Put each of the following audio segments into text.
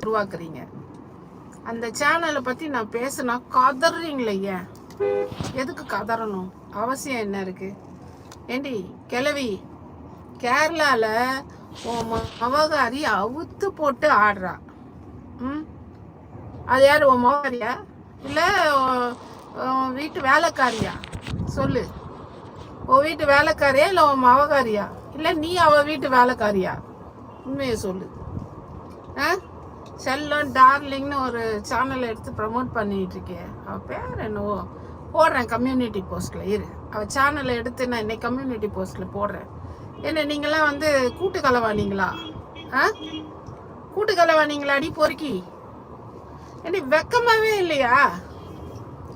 உருவாக்குறீங்க. அந்த சேனலை பற்றி நான் பேசுனா கதறீங்களே ஏன்? எதுக்கு கதறணும்? அவசியம் என்ன இருக்கு? ஏண்டி கிளவி கேரளாவில் உன் மவகாரி அவுத்து போட்டு ஆடுறா. ம்? அது யார் உன் மவகாரியா இல்லை வீட்டு வேலைக்காரியா? சொல்லு. உன் வீட்டு வேலைக்காரியா இல்லை உன் மவகாரியா இல்லை நீ அவ வீட்டு வேலைக்காரியா? உண்மையை சொல்லு. ஆ? செல்லம் டார்லிங்னு ஒரு சேனல் எடுத்து ப்ரமோட் பண்ணிட்டு இருக்கேன். அவள் பேர் என்னவோ? போடுறேன் கம்யூனிட்டி போஸ்ட்டில் இரு. அவள் சேனலை எடுத்து நான் இன்னைக்கு கம்யூனிட்டி போஸ்ட்டில் போடுறேன். என்ன நீங்களாம் வந்து கூட்டு கலவானீங்களா? ஆ? கூட்டு கலவானீங்களா அடி பொறுக்கி? ஏண்டி வெக்கமாகவே இல்லையா?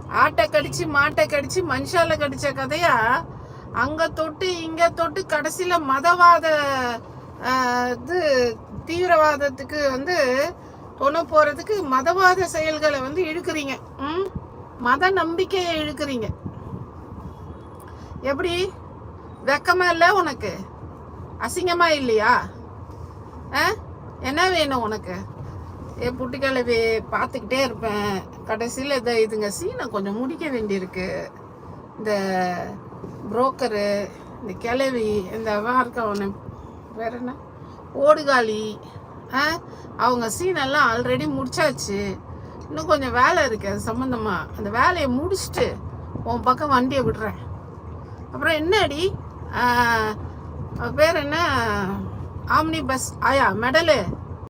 ஆட்டை கடிச்சு மாட்டை கடிச்சு மனுஷால கடிச்ச கதையா? அங்க தொட்டு இங்க தொட்டு கடைசியில மதவாத இது தீவிரவாதத்துக்கு வந்து துணை போகிறதுக்கு மதவாத செயல்களை வந்து இழுக்கிறீங்க. ம்? மத நம்பிக்கையை இழுக்கிறீங்க. எப்படி? வெக்கமா இல்லை உனக்கு? அசிங்கமா இல்லையா? ஆ? என்ன வேணும் உனக்கு? ஏ புட்டிக்கிழவி பார்த்துக்கிட்டே இருப்பேன். கடைசியில் இதை இதுங்க சீனை கொஞ்சம் முடிக்க வேண்டியிருக்கு. இந்த புரோக்கரு இந்த கிளவி இந்த வார்க்க ஒன்று வேற என்ன? ஓடுகாலி. அவங்க சீனெல்லாம் ஆல்ரெடி முடிச்சாச்சு. இன்னும் கொஞ்சம் வேலை இருக்கு அது சம்மந்தமாக அந்த வேலையை முடிச்சுட்டு உன் பக்கம் வண்டியை விடுறேன். அப்புறம் என்னடி? பேர் என்ன? ஆம்னி பஸ் ஆயா மெடலு.